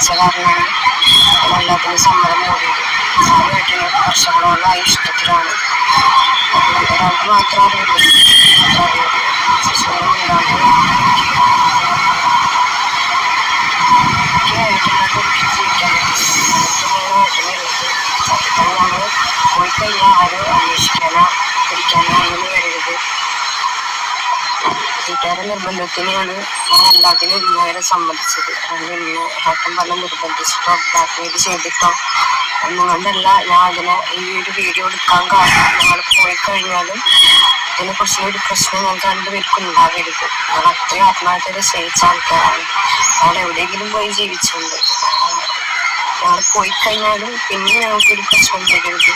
സമ്മതിച്ച കാരണമാണ് എല്ലാത്തിനും സമ്മതം മൂടിയത് ആ വീട്ടിൽ വർഷങ്ങളോളമായി ഇഷ്ടത്തിലാണ് അതുകൊണ്ട് ഒരാൾക്ക് മാത്രം അറിയുള്ളൂ മാത്രം അറിയുള്ളൂ ശിശുവിനും ഇല്ലാണ്ട് പോയി കഴിഞ്ഞാൽ ആരും അന്വേഷിക്കാനോ പിടിക്കാനോ ഒന്നും വരരുത് വീട്ടുകാരുടെ നിർബന്ധത്തിനാണ് ഞാൻ എല്ലാത്തിനും ഇന്നുവരെ സമ്മതിച്ചത്. അതിന് ഇന്ന് ഏട്ടൻ പറഞ്ഞ നിർബന്ധിച്ചിട്ടോ ബ്ലാക്ക്മെയിൽ ചെയ്തിട്ടോ ഒന്നും കൊണ്ടല്ല ഞാൻ അതിനെ ഈ ഒരു വീഡിയോ എടുക്കാൻ കാരണം. ഞങ്ങൾ പോയി കഴിഞ്ഞാലും ഇതിനെ കുറിച്ചുള്ള ഒരു പ്രശ്നം ഞങ്ങൾക്ക് രണ്ടുപേർക്കും ഉണ്ടാവരുത് ഞങ്ങൾ അത്രയും ആത്മാർത്ഥത സ്നേഹിച്ച ആൾക്കാരാണ്. ഞങ്ങൾ എവിടെയെങ്കിലും പോയി ജീവിച്ചുണ്ട് ഞങ്ങൾ പോയി കഴിഞ്ഞാലും പിന്നെ ഞങ്ങൾക്കൊരു പ്രശ്നം വരരുത്.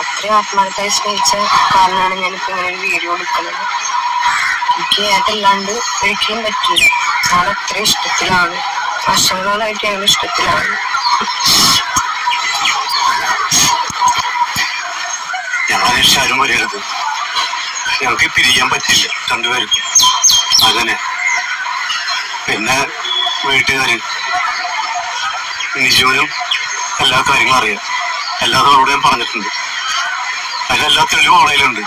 അത്രയും ആത്മാർത്ഥമായി സ്നേഹിച്ച കാരണമാണ് ഞാനിപ്പോൾ ഇങ്ങനെ ഒരു വീഡിയോ എടുക്കുന്നത്. എനിക്ക് അതല്ലാണ്ട് കഴിക്കാൻ പറ്റില്ല ഞാൻ അത്ര ഇഷ്ടത്തിലാണ്. വർഷങ്ങളായിട്ട് ഞങ്ങൾ ഇഷ്ടത്തിലാണ്. അന്വേഷിച്ച് ആരും ഞങ്ങൾക്ക് പിരിയാൻ പറ്റില്ല രണ്ടുപേർക്കും. അങ്ങനെ പിന്നെ വീട്ടുകാര് നിജോനും എല്ലാ കാര്യങ്ങളും അറിയാം. എല്ലാതോടും ഞാൻ പറഞ്ഞിട്ടുണ്ട്. അതിലെല്ലാ തെളിവും അവളയിലുണ്ട്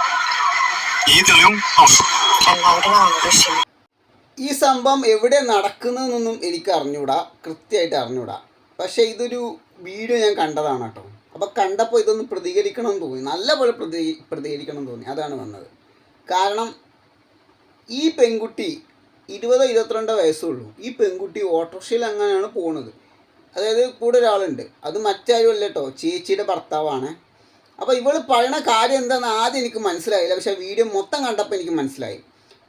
ഈ സംഭവം എവിടെ നടക്കുന്നതെന്നൊന്നും എനിക്ക് അറിഞ്ഞൂടാ. കൃത്യമായിട്ട് അറിഞ്ഞൂടാ. പക്ഷേ ഇതൊരു വീഡിയോ ഞാൻ കണ്ടതാണ് കേട്ടോ. അപ്പോൾ കണ്ടപ്പോൾ ഇതൊന്ന് പ്രതികരിക്കണം എന്ന് തോന്നി. നല്ലപോലെ പ്രതി പ്രതികരിക്കണം എന്ന് തോന്നി. അതാണ് വന്നത്. കാരണം ഈ പെൺകുട്ടി ഇരുപതോ ഇരുപത്തിരണ്ടോ വയസ്സുള്ളൂ ഈ പെൺകുട്ടി ഓട്ടോറിക്ഷയിൽ അങ്ങനെയാണ് പോണത്. അതായത് കൂടെ ഒരാളുണ്ട്. അത് മറ്റാരും അല്ല കേട്ടോ. ചേച്ചിയുടെ ഭർത്താവാണ്. അപ്പോൾ ഇവൾ പറയണ കാര്യം എന്താണെന്ന് ആദ്യം എനിക്ക് മനസ്സിലായില്ല. പക്ഷേ വീഡിയോ മൊത്തം കണ്ടപ്പോൾ എനിക്ക് മനസ്സിലായി.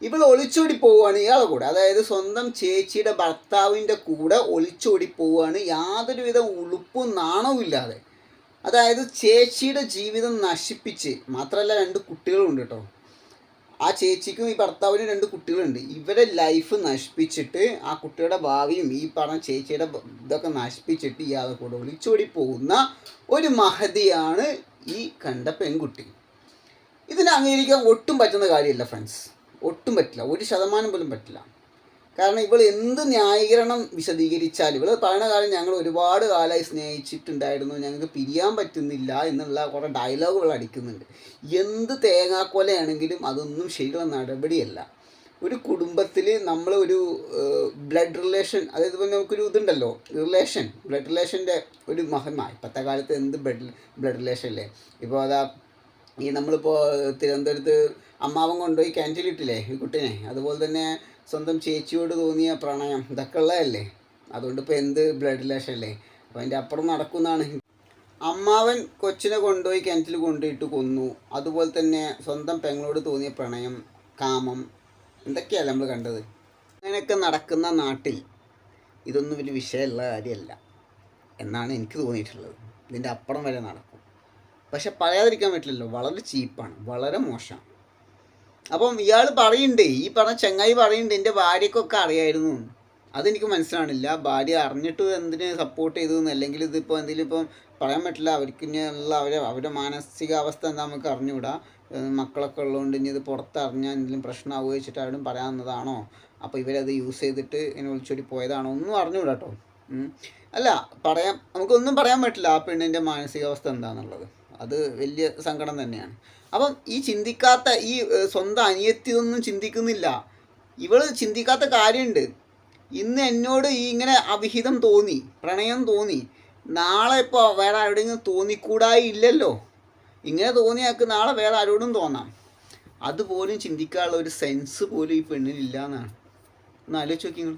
ഇവൾ ഒളിച്ചോടി പോവുകയാണ് ഇയാളെ കൂടെ. അതായത് സ്വന്തം ചേച്ചിയുടെ ഭർത്താവിന്റെ കൂടെ ഒളിച്ചോടി പോവുകയാണ് യാതൊരുവിധ ഉളുപ്പും നാണവും ഇല്ലാതെ. അതായത് ചേച്ചിയുടെ ജീവിതം നശിപ്പിച്ച് മാത്രമല്ല രണ്ട് കുട്ടികളുണ്ട് കേട്ടോ. ആ ചേച്ചിക്കും ഈ ഭർത്താവിനും രണ്ട് കുട്ടികളുണ്ട്. ഇവരെ ലൈഫ് നശിപ്പിച്ചിട്ട് ആ കുട്ടിയുടെ ഭാവിയും ഈ പറഞ്ഞ ചേച്ചിയുടെ ഇതൊക്കെ നശിപ്പിച്ചിട്ട് ഇയാളെ കൂടെ ഒളിച്ചോടി പോകുന്ന ഒരു മഹതിയാണ് ഈ കണ്ട പെൺകുട്ടി. ഇതിനെ അംഗീകരിക്കാൻ ഒട്ടും പറ്റുന്ന കാര്യമല്ല ഫ്രണ്ട്സ് ഒട്ടും പറ്റില്ല. ഒരു ശതമാനം പോലും പറ്റില്ല. കാരണം ഇവൾ എന്ത് ന്യായീകരണം വിശദീകരിച്ചാലും ഇവൾ പറയുന്ന കാലം ഞങ്ങൾ ഒരുപാട് കാലമായി സ്നേഹിച്ചിട്ടുണ്ടായിരുന്നു. ഞങ്ങൾക്ക് പിരിയാൻ പറ്റുന്നില്ല എന്നുള്ള കുറേ ഡയലോഗുകൾ അടിക്കുന്നുണ്ട്. എന്ത് തേങ്ങാക്കൊലയാണെങ്കിലും അതൊന്നും ശരിയുള്ള നടപടിയല്ല. ഒരു കുടുംബത്തിൽ നമ്മൾ ഒരു ബ്ലഡ് റിലേഷൻ അതായത് ഇപ്പോൾ നമുക്കൊരു ഇതുണ്ടല്ലോ റിലേഷൻ ബ്ലഡ് റിലേഷന്റെ ഒരു മഹിമ. ഇപ്പോഴത്തെ കാലത്ത് എന്ത് ബ്ലഡ് ബ്ലഡ് റിലേഷൻ അല്ലേ ഇപ്പോൾ അതാ ഈ നമ്മളിപ്പോൾ തിരുവനന്തപുരത്ത് അമ്മാവൻ കൊണ്ടുപോയി കിണറ്റിലിട്ടില്ലേ ഈ കുട്ടീനെ? അതുപോലെ തന്നെ സ്വന്തം ചേച്ചിയോട് തോന്നിയ പ്രണയം ഇതൊക്കെ ഉള്ളതല്ലേ? അതുകൊണ്ട് ഇപ്പോൾ എന്ത് ബ്ലഡ് റിലേഷൻ അല്ലേ അപ്പോൾ അതിന്റെ അപ്പുറം നടക്കുന്നതാണ്. അമ്മാവൻ കൊച്ചിനെ കൊണ്ടുപോയി കിണറ്റിൽ കൊണ്ടുപോയിട്ട് കൊന്നു. അതുപോലെ തന്നെ സ്വന്തം പെങ്ങളോട് തോന്നിയ പ്രണയം കാമം എന്തൊക്കെയല്ല നമ്മൾ കണ്ടത്? അങ്ങനെയൊക്കെ നടക്കുന്ന നാട്ടിൽ ഇതൊന്നും വലിയ വിഷയമുള്ള കാര്യമല്ല എന്നാണ് എനിക്ക് തോന്നിയിട്ടുള്ളത്. ഇതിന്റെ അപ്പുറം വരെ നടക്കും. പക്ഷെ പറയാതിരിക്കാൻ പറ്റില്ലല്ലോ വളരെ ചീപ്പാണ് വളരെ മോശമാണ്. അപ്പം ഇയാൾ പറയുന്നുണ്ട് ഈ പറഞ്ഞ ചങ്ങായി പറയുന്നുണ്ട് എന്റെ ഭാര്യക്കൊക്കെ അറിയായിരുന്നു. അതെനിക്ക് മനസ്സിലാണില്ല ഭാര്യ അറിഞ്ഞിട്ട് എന്തിന് സപ്പോർട്ട് ചെയ്തു എന്ന് അല്ലെങ്കിൽ ഇതിപ്പോൾ എന്തെങ്കിലും ഇപ്പം പറയാൻ പറ്റില്ല. അവർക്ക് ഇനി ഉള്ള അവരെ അവരുടെ മാനസികാവസ്ഥ എന്താ നമുക്ക് അറിഞ്ഞുകൂടാ. മക്കളൊക്കെ ഉള്ളതുകൊണ്ട് ഇനി ഇത് പുറത്തറിഞ്ഞാൽ എന്തെങ്കിലും പ്രശ്നമാവുക വെച്ചിട്ട് അവരും പറയാവുന്നതാണോ? അപ്പോൾ ഇവരത് യൂസ് ചെയ്തിട്ട് ഇങ്ങനെ വിളിച്ചോടി പോയതാണോ? ഒന്നും അറിഞ്ഞുകൂടാ കേട്ടോ അല്ല പറയാം. നമുക്കൊന്നും പറയാൻ പറ്റില്ല ആ പെണ്ണിന്റെ മാനസികാവസ്ഥ എന്താണെന്നുള്ളത് അത് വലിയ സങ്കടം തന്നെയാണ്. അപ്പം ഈ ചിന്തിക്കാത്ത ഈ സ്വന്തം അനിയത്തി ഇതൊന്നും ചിന്തിക്കുന്നില്ല. ഇവൾ ചിന്തിക്കാത്ത കാര്യമുണ്ട് ഇന്ന് എന്നോട് ഈ ഇങ്ങനെ അവിഹിതം തോന്നി പ്രണയം തോന്നി. നാളെ ഇപ്പോൾ വേറെ ആരോടെങ്കിലും തോന്നിക്കൂടായി ഇല്ലല്ലോ? ഇങ്ങനെ തോന്നിയാൾക്ക് നാളെ വേറെ ആരോടും തോന്നാം. അതുപോലും ചിന്തിക്കാനുള്ള ഒരു സെൻസ് പോലും ഈ പെണ്ണിനില്ല എന്നാണ് ഒന്ന് ആലോചിച്ച് നോക്കി നിങ്ങൾ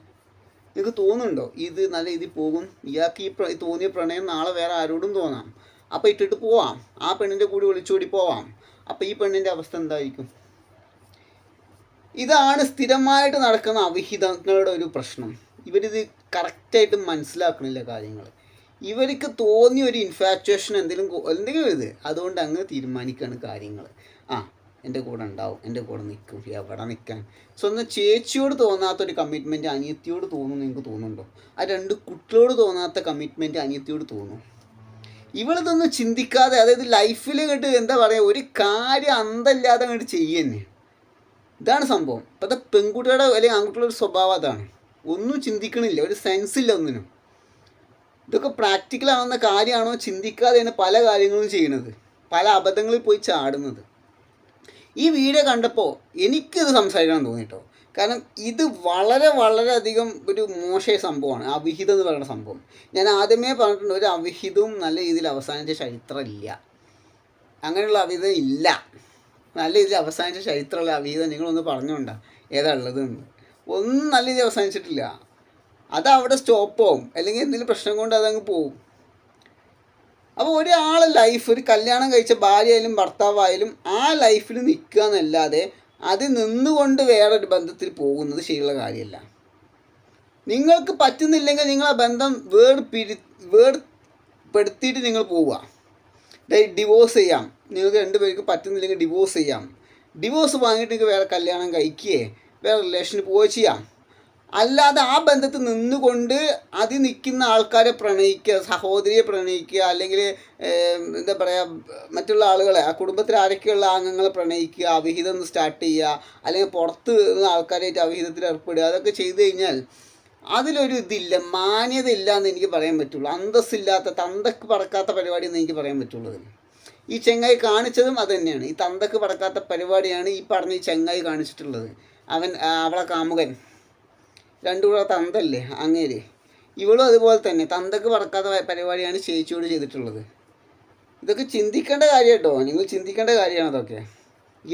നിങ്ങൾക്ക് തോന്നുന്നുണ്ടോ? ഇത് നല്ല ഇതിൽ പോകും. ഇയാൾക്ക് ഈ തോന്നിയ പ്രണയം നാളെ വേറെ ആരോടും തോന്നാം. അപ്പോൾ ഇട്ടിട്ട് പോവാം. ആ പെണ്ണിന്റെ കൂടി ഒളിച്ചോടി പോവാം. അപ്പോൾ ഈ പെണ്ണിന്റെ അവസ്ഥ എന്തായിരിക്കും? ഇതാണ് സ്ഥിരമായിട്ട് നടക്കുന്ന അവിഹിതങ്ങളുടെ ഒരു പ്രശ്നം. ഇവരിത് കറക്റ്റായിട്ട് മനസ്സിലാക്കണില്ല കാര്യങ്ങൾ. ഇവർക്ക് തോന്നിയ ഒരു ഇൻഫാക്ച്വേഷൻ എന്തെങ്കിലും എന്തെങ്കിലും ഇത്. അതുകൊണ്ട് അങ്ങ് തീരുമാനിക്കുകയാണ് കാര്യങ്ങൾ. ആ എന്റെ കൂടെ ഉണ്ടാവും എന്റെ കൂടെ നിൽക്കും എവിടെ നിൽക്കാൻ. സ്വന്തം ചേച്ചിയോട് തോന്നാത്ത ഒരു കമ്മിറ്റ്മെന്റ് അനിയത്തിയോട് തോന്നുന്നു നിങ്ങൾക്ക് തോന്നുന്നുണ്ടോ? ആ രണ്ട് കുട്ടികളോട് തോന്നാത്ത കമ്മിറ്റ്മെന്റ് അനിയത്തിയോട് തോന്നും ഇവളിതൊന്നും ചിന്തിക്കാതെ അതായത് ലൈഫിൽ ഇങ്ങോട്ട് എന്താ പറയുക ഒരു കാര്യം അന്തല്ലാതെ അങ്ങോട്ട് ചെയ്യുന്നേ. ഇതാണ് സംഭവം. ഇപ്പോഴത്തെ പെൺകുട്ടിയുടെ അല്ലെങ്കിൽ ആൺകുട്ടികളുടെ സ്വഭാവം അതാണ്. ഒന്നും ചിന്തിക്കണില്ല. ഒരു സെൻസ് ഇല്ല ഒന്നിനും. ഇതൊക്കെ പ്രാക്ടിക്കൽ ആവുന്ന കാര്യമാണോ ചിന്തിക്കാതെയാണ് പല കാര്യങ്ങളും ചെയ്യുന്നത്. പല അബദ്ധങ്ങളിൽ പോയി ചാടുന്നത്. ഈ വീഡിയോ കണ്ടപ്പോൾ എനിക്കിത് സംസാരിക്കണം തോന്നിട്ടോ. കാരണം ഇത് വളരെ വളരെയധികം ഒരു മോശമായ സംഭവമാണ്. അവിഹിതം എന്ന് പറയുന്ന സംഭവം. ഞാൻ ആദ്യമേ പറഞ്ഞിട്ടുണ്ട് ഒരു അവിഹിതവും നല്ല രീതിയിൽ അവസാനിച്ച ചരിത്രമില്ല അങ്ങനെയുള്ള അവിഹിതം ഇല്ല. നല്ല രീതിയിൽ അവസാനിച്ച ചരിത്രമുള്ള വീതം നിങ്ങളൊന്ന് പറഞ്ഞുകൊണ്ടാ. ഏതാ ഉള്ളതെന്ന്. ഒന്നും നല്ല രീതിയിൽ അവസാനിച്ചിട്ടില്ല. അത് അവിടെ സ്റ്റോപ്പ് ആവും അല്ലെങ്കിൽ എന്തെങ്കിലും പ്രശ്നം കൊണ്ട് അതങ്ങ് പോവും. അപ്പോൾ ഒരാളെ ലൈഫ് ഒരു കല്യാണം കഴിച്ച ഭാര്യയായാലും ഭർത്താവായാലും ആ ലൈഫിൽ നിൽക്കുക എന്നല്ലാതെ അത് നിന്നുകൊണ്ട് വേറൊരു ബന്ധത്തിൽ പോകുന്നത് ശരിയുള്ള കാര്യമല്ല. നിങ്ങൾക്ക് പറ്റുന്നില്ലെങ്കിൽ നിങ്ങൾ ആ ബന്ധം വേർപിരി വേർപ്പെടുത്തിയിട്ട് നിങ്ങൾ പോവുക. ഡിവോഴ്സ് ചെയ്യാം. നിങ്ങൾക്ക് രണ്ടുപേർക്ക് പറ്റുന്നില്ലെങ്കിൽ ഡിവോഴ്സ് ചെയ്യാം. ഡിവോഴ്സ് വാങ്ങിയിട്ട് നിങ്ങൾക്ക് വേറെ കല്യാണം കഴിക്കുകയെ വേറെ റിലേഷൻ പോവുകയോ ചെയ്യാം. അല്ലാതെ ആ ബന്ധത്തിൽ നിന്നുകൊണ്ട് അതിൽ നിൽക്കുന്ന ആൾക്കാരെ പ്രണയിക്കുക സഹോദരിയെ പ്രണയിക്കുക അല്ലെങ്കിൽ എന്താ പറയുക മറ്റുള്ള ആളുകളെ ആ കുടുംബത്തിൽ ആരൊക്കെയുള്ള അംഗങ്ങളെ പ്രണയിക്കുക അവിഹിതം സ്റ്റാർട്ട് ചെയ്യുക അല്ലെങ്കിൽ പുറത്ത് നിന്ന് ആൾക്കാരായിട്ട് അവിഹിതത്തിൽ ഏർപ്പെടുക അതൊക്കെ ചെയ്തു കഴിഞ്ഞാൽ അതിലൊരു ഇതില്ല മാന്യത ഇല്ല എന്ന് എനിക്ക് പറയാൻ പറ്റുള്ളൂ. അന്തസ്സില്ലാത്ത തന്തക്ക് പറക്കാത്ത പരിപാടി എന്ന് എനിക്ക് പറയാൻ പറ്റുള്ളൂ. ഈ ചെങ്ങായി കാണിച്ചതും അത് തന്നെയാണ് ഈ തന്തക്ക് പടക്കാത്ത പരിപാടിയാണ് ഈ പറഞ്ഞ ഈ ചെങ്ങായി കാണിച്ചിട്ടുള്ളത്. അവൻ അവളെ കാമുകൻ. രണ്ടു കൂടെ തന്തല്ലേ അങ്ങേര്. ഇവളും അതുപോലെ തന്നെ തന്തക്ക് പറക്കാത്ത പ- പരിപാടിയാണ് ചേച്ചിയോട് ചെയ്തിട്ടുള്ളത്. ഇതൊക്കെ ചിന്തിക്കേണ്ട കാര്യം കേട്ടോ നിങ്ങൾ ചിന്തിക്കേണ്ട കാര്യമാണ് അതൊക്കെ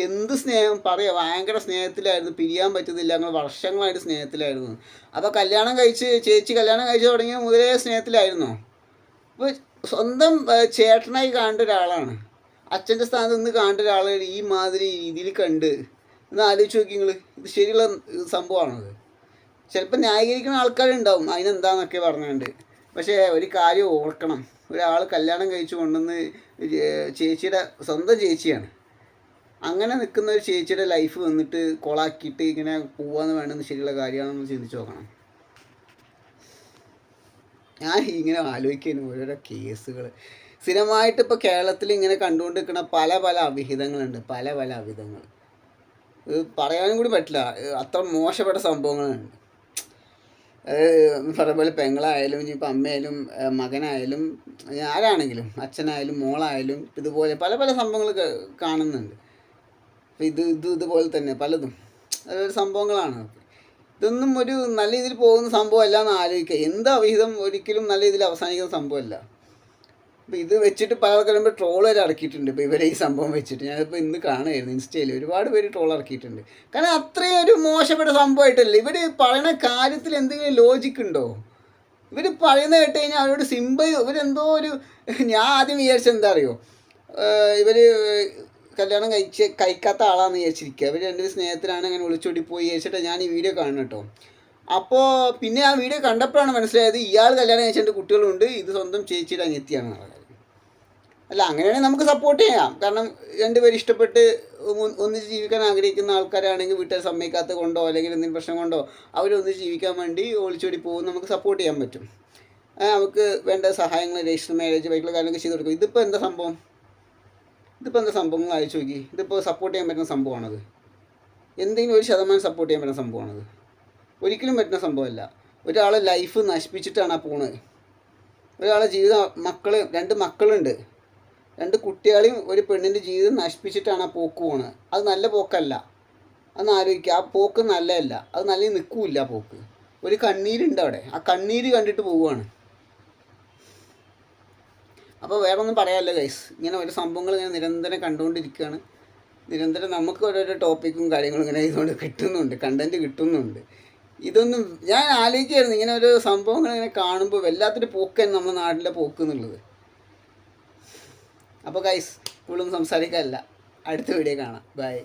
എന്ത് സ്നേഹം? പറയാ. ഭയങ്കര സ്നേഹത്തിലായിരുന്നു. പിരിയാൻ പറ്റുന്നില്ല ഞങ്ങൾ വർഷങ്ങളായിട്ട് സ്നേഹത്തിലായിരുന്നു. അപ്പോൾ കല്യാണം കഴിച്ച് ചേച്ചി കല്യാണം കഴിച്ച് തുടങ്ങിയ മുതലേ സ്നേഹത്തിലായിരുന്നു. അപ്പോൾ സ്വന്തം ചേട്ടനായി കാണേണ്ട ഒരാളാണ്. അച്ഛന്റെ സ്ഥാനത്ത് നിന്ന് കാണേണ്ട ഒരാളെ ഈ മാതിരി രീതിയിൽ കണ്ട് ഒന്ന് ആലോചിച്ച് നോക്കി നിങ്ങൾ ഇത് ശരിയുള്ള സംഭവമാണത്. ചിലപ്പോൾ ന്യായീകരിക്കുന്ന ആൾക്കാരുണ്ടാവും. അതിനെന്താന്നൊക്കെ പറഞ്ഞുകൊണ്ട്. പക്ഷേ ഒരു കാര്യം ഓർക്കണം. ഒരാൾ കല്യാണം കഴിച്ചു കൊണ്ടുവന്ന് ചേച്ചിയുടെ സ്വന്തം ചേച്ചിയാണ്. അങ്ങനെ നിൽക്കുന്ന ഒരു ചേച്ചിയുടെ ലൈഫ് വന്നിട്ട് കൊളാക്കിയിട്ട് ഇങ്ങനെ പോവാന്ന് വേണ്ടെന്ന് ശരിയുള്ള കാര്യമാണെന്ന് ചിന്തിച്ച് നോക്കണം. ഞാൻ ഇങ്ങനെ ആലോചിക്കുന്നു ഓരോരോ കേസുകൾ സ്ഥിരമായിട്ട് ഇപ്പോൾ കേരളത്തിൽ ഇങ്ങനെ കണ്ടുകൊണ്ടിരിക്കുന്ന പല പല അവിഹിതങ്ങളുണ്ട് പല പല അവിഹിതങ്ങൾ പറയാനും കൂടി പറ്റില്ല അത്ര മോശപ്പെട്ട സംഭവങ്ങളുണ്ട്. പറഞ്ഞ പോലെ പെങ്ങളായാലും ഇനിയിപ്പോൾ അമ്മയായാലും മകനായാലും ആരാണെങ്കിലും അച്ഛനായാലും മോളായാലും ഇതുപോലെ പല പല സംഭവങ്ങൾ കാണുന്നുണ്ട്. ഇത് ഇത് ഇതുപോലെ തന്നെ പലതും. അതൊരു സംഭവങ്ങളാണ്. ഇതൊന്നും ഒരു നല്ല രീതിയിൽ പോകുന്ന സംഭവം അല്ല എന്ന് ആലോചിക്കുക. എന്ത് അവിഹിതം ഒരിക്കലും നല്ല രീതിയിൽ അവസാനിക്കുന്ന സംഭവമല്ല. അപ്പോൾ ഇത് വെച്ചിട്ട് പല ആൾക്കാരും ട്രോൾ വരെ ഇറക്കിയിട്ടുണ്ട്. ഇപ്പോൾ ഇവരെ ഈ സംഭവം വെച്ചിട്ട്. ഞാനിപ്പോൾ ഇന്ന് കാണുമായിരുന്നു ഇൻസ്റ്റയിൽ ഒരുപാട് പേര് ട്രോൾ ഇറക്കിയിട്ടുണ്ട്. കാരണം അത്രയും ഒരു മോശപ്പെട്ട സംഭവമായിട്ടല്ലേ? ഇവർ പറയുന്ന കാര്യത്തിൽ എന്തെങ്കിലും ലോജിക്ക് ഉണ്ടോ? ഇവർ പറയുന്നത് കേട്ട് കഴിഞ്ഞാൽ അവരോട് സിമ്പിൾ ഇവരെന്തോ ഒരു ഞാൻ ആദ്യം വിചാരിച്ചെന്താ അറിയോ? ഇവർ കല്യാണം കഴിച്ച് കഴിക്കാത്ത ആളാണെന്ന് വിചാരിച്ചിരിക്കുക അവർ രണ്ടുപേരും സ്നേഹത്തിലാണ് അങ്ങനെ ഒളിച്ചോടി പോയി വിചാരിച്ചിട്ട് ഞാൻ ഈ വീഡിയോ കാണുന്നു കേട്ടോ. അപ്പോൾ പിന്നെ ആ വീഡിയോ കണ്ടപ്പോഴാണ് മനസ്സിലായത് ഇയാൾ കല്യാണം കഴിച്ചിട്ട് കുട്ടികളുണ്ട് ഇത് സ്വന്തം ചേച്ചിയുടെ അങ്ങെത്തിയാണ് അല്ല അങ്ങനെയാണെങ്കിൽ നമുക്ക് സപ്പോർട്ട് ചെയ്യാം. കാരണം രണ്ടുപേരും ഇഷ്ടപ്പെട്ട് ഒന്നിച്ച് ജീവിക്കാൻ ആഗ്രഹിക്കുന്ന ആൾക്കാരാണെങ്കിൽ വീട്ടിൽ സമ്മതിക്കാത്ത കൊണ്ടോ അല്ലെങ്കിൽ എന്തെങ്കിലും പ്രശ്നം കൊണ്ടോ അവരൊന്നിച്ച് ജീവിക്കാൻ വേണ്ടി ഒളിച്ചോടി പോകും നമുക്ക് സപ്പോർട്ട് ചെയ്യാൻ പറ്റും. നമുക്ക് വേണ്ട സഹായങ്ങൾ രജിസ്റ്റർ മാരേജ് ബാക്കിയുള്ള കാര്യങ്ങളൊക്കെ ചെയ്ത് കൊടുക്കും. ഇതിപ്പോൾ എന്താ സംഭവം? ഇതിപ്പോൾ എന്താ സംഭവങ്ങൾ അയച്ചു നോക്കി. ഇതിപ്പോൾ സപ്പോർട്ട് ചെയ്യാൻ പറ്റുന്ന സംഭവമാണത്. എന്തെങ്കിലും ഒരു ശതമാനം സപ്പോർട്ട് ചെയ്യാൻ പറ്റുന്ന സംഭവമാണത്. ഒരിക്കലും പറ്റുന്ന സംഭവമല്ല. ഒരാളെ ലൈഫ് നശിപ്പിച്ചിട്ടാണ് ആ പോണത്. ഒരാളെ ജീവിതം മക്കൾ രണ്ട് മക്കളുണ്ട്. രണ്ട് കുട്ടികളെയും ഒരു പെണ്ണിന്റെ ജീവിതം നശിപ്പിച്ചിട്ടാണ് ആ പോക്ക് പോണത്. അത് നല്ല പോക്കല്ല. അതൊന്ന് ആലോചിക്കുക ആ പോക്ക് നല്ലതല്ല. അത് നല്ല നിൽക്കില്ല പോക്ക്. ഒരു കണ്ണീരുണ്ട് അവിടെ. ആ കണ്ണീര് കണ്ടിട്ട് പോവുകയാണ്. അപ്പോൾ വേറെ ഒന്നും പറയാമല്ലോ ഗൈസ് ഇങ്ങനെ ഒരു സംഭവങ്ങൾ ഇങ്ങനെ നിരന്തരം കണ്ടുകൊണ്ടിരിക്കുകയാണ്. നിരന്തരം നമുക്ക് ഓരോരോ ടോപ്പിക്കും കാര്യങ്ങളും ഇങ്ങനെ ഇതുകൊണ്ട് കിട്ടുന്നുണ്ട് കണ്ടന്റ് കിട്ടുന്നുണ്ട്. ഇതൊന്നും ഞാൻ ആലോചിക്കായിരുന്നു ഇങ്ങനെ ഒരു സംഭവങ്ങൾ ഇങ്ങനെ കാണുമ്പോൾ വല്ലാത്തൊരു പോക്കാണ് നമ്മുടെ നാട്ടിലെ പോക്ക് എന്നുള്ളത്. അപ്പോൾ ഗൈസ് കൂടുതലും സംസാരിക്കാനല്ല. അടുത്ത വീഡിയോ കാണാം. ബൈ